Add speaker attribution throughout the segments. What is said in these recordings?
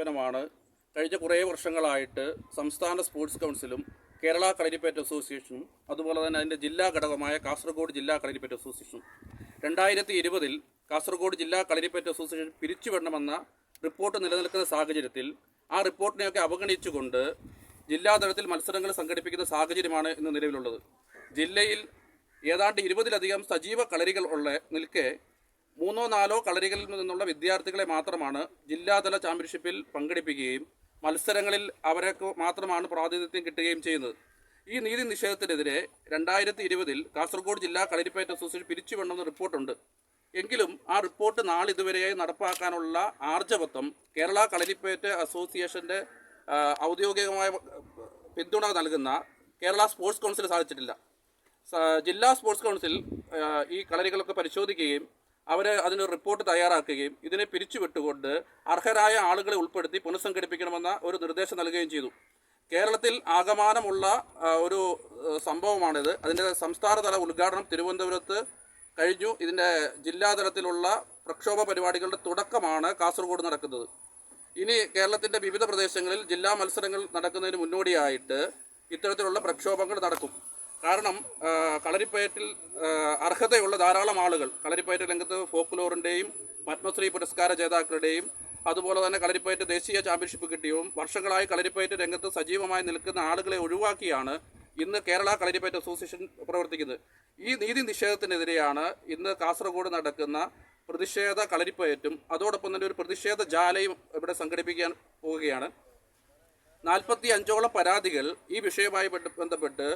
Speaker 1: സമീപനമാണ്. കഴിഞ്ഞ കുറേ വർഷങ്ങളായിട്ട് സംസ്ഥാന സ്പോർട്സ് കൗൺസിലും കേരള കളരിപ്പയറ്റ് അസോസിയേഷനും അതുപോലെ തന്നെ അതിന്റെ ജില്ലാ ഘടകമായ കാസർഗോഡ് ജില്ലാ കളരിപ്പയറ്റ് അസോസിയേഷനും. രണ്ടായിരത്തി ഇരുപതിൽ കാസർഗോഡ് ജില്ലാ കളരിപ്പയറ്റ് അസോസിയേഷൻ പിരിച്ചുവിടണമെന്ന റിപ്പോർട്ട് നിലനിൽക്കുന്ന സാഹചര്യത്തിൽ ആ റിപ്പോർട്ടിനെയൊക്കെ അവഗണിച്ചുകൊണ്ട് ജില്ലാതലത്തിൽ മത്സരങ്ങൾ സംഘടിപ്പിക്കുന്ന സാഹചര്യമാണ് ഇന്ന് നിലവിലുള്ളത്. ജില്ലയിൽ ഏതാണ്ട് ഇരുപതിലധികം സജീവ കളരികൾ ഉള്ള നിൽക്കെ മൂന്നോ നാലോ കളരികളിൽ നിന്നുള്ള വിദ്യാർത്ഥികളെ മാത്രമാണ് ജില്ലാതല ചാമ്പ്യൻഷിപ്പിൽ പങ്കെടുപ്പിക്കുകയും മത്സരങ്ങളിൽ അവർക്ക് മാത്രമാണ് പ്രാതിനിധ്യം കിട്ടുകയും ചെയ്യുന്നത്. ഈ നീതി നിഷേധത്തിനെതിരെ രണ്ടായിരത്തി ഇരുപതിൽ കാസർഗോഡ് ജില്ലാ കളരിപ്പയറ്റ് അസോസിയേഷൻ പിരിച്ചുവിടണമെന്ന റിപ്പോർട്ടുണ്ട്. എങ്കിലും ആ റിപ്പോർട്ട് നാളിതുവരെയായി നടപ്പാക്കാനുള്ള ആർജവത്വം കേരള കളരിപ്പയറ്റ് അസോസിയേഷന്റെ ഔദ്യോഗികമായ പിന്തുണ നൽകുന്ന കേരള സ്പോർട്സ് കൗൺസിൽ സാധിച്ചിട്ടില്ല. ജില്ലാ സ്പോർട്സ് കൗൺസിൽ ഈ കളരികളൊക്കെ പരിശോധിക്കുകയും അവർ അതിന് റിപ്പോർട്ട് തയ്യാറാക്കുകയും ഇതിനെ പിരിച്ചുവിട്ടുകൊണ്ട് അർഹരായ ആളുകളെ ഉൾപ്പെടുത്തി പുനഃസംഘടിപ്പിക്കണമെന്ന ഒരു നിർദ്ദേശം നൽകുകയും ചെയ്തു. കേരളത്തിൽ ആകമാനമുള്ള ഒരു സംഭവമാണിത്. അതിന്റെ സംസ്ഥാനതല ഉദ്ഘാടനം തിരുവനന്തപുരത്ത് കഴിഞ്ഞു. ഇതിന്റെ ജില്ലാതലത്തിലുള്ള പ്രക്ഷോഭ പരിപാടികളുടെ തുടക്കമാണ് കാസർഗോഡ് നടക്കുന്നത്. ഇനി കേരളത്തിന്റെ വിവിധ പ്രദേശങ്ങളിൽ ജില്ലാ മത്സരങ്ങൾ നടക്കുന്നതിന് മുന്നോടിയായിട്ട് ഇത്തരത്തിലുള്ള പ്രക്ഷോഭങ്ങൾ നടക്കും. കാരണം കളരിപ്പയറ്റിൽ അർഹതയുള്ള ധാരാളം ആളുകൾ കളരിപ്പയറ്റ് രംഗത്ത് ഫോക്ലോറിന്റെയും പത്മശ്രീ പുരസ്കാര ജേതാക്കളുടെയും അതുപോലെ തന്നെ കളരിപ്പയറ്റ് ദേശീയ ചാമ്പ്യൻഷിപ്പ് കിട്ടിയും വർഷങ്ങളായി കളരിപ്പയറ്റ് രംഗത്ത് സജീവമായി നിൽക്കുന്ന ആളുകളെ ഒഴിവാക്കിയാണ് ഇന്ന് കേരള കളരിപ്പയറ്റ് അസോസിയേഷൻ പ്രവർത്തിക്കുന്നത്. ഈ നീതി നിഷേധത്തിനെതിരെയാണ് ഇന്ന് കാസർഗോഡ് നടക്കുന്ന പ്രതിഷേധ കളരിപ്പയറ്റും അതോടൊപ്പം തന്നെ ഒരു പ്രതിഷേധ ജാലയും ഇവിടെ സംഘടിപ്പിക്കാൻ പോവുകയാണ്. നാൽപ്പത്തി അഞ്ചോളം പരാതികൾ ഈ വിഷയവുമായി ബന്ധപ്പെട്ട്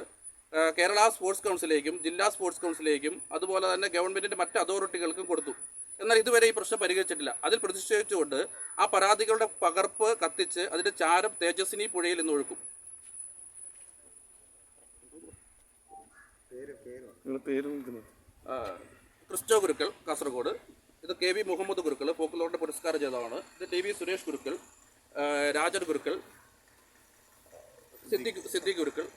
Speaker 1: കേരള സ്പോർട്സ് കൗൺസിലേക്കും ജില്ലാ സ്പോർട്സ് കൗൺസിലേക്കും അതുപോലെ തന്നെ ഗവൺമെന്റിന്റെ മറ്റ് അതോറിറ്റികൾക്കും കൊടുത്തു. എന്നാൽ ഇതുവരെ ഈ പ്രശ്നം പരിഹരിച്ചിട്ടില്ല. അതിൽ പ്രതിഷേധിച്ചുകൊണ്ട് ആ പരാതികളുടെ പകർപ്പ് കത്തിച്ച് അതിന്റെ ചാരം തേജസ്വിനി പുഴയിൽ നിന്ന് ഒഴുക്കും. ക്രിസ്റ്റോ ഗുരുക്കൾ കാസർഗോഡ്. ഇത് കെ വി മുഹമ്മദ് ഗുരുക്കൾ പോക്കുലോറിന്റെ പുരസ്കാര ജേതാവാണ്. ഇത് ടി വി സുരേഷ് ഗുരുക്കൾ രാജൻ ഗുരുക്കൾ സിദ്ദിഖ് സിദ്ദിഖ് ഗുരുക്കൾ.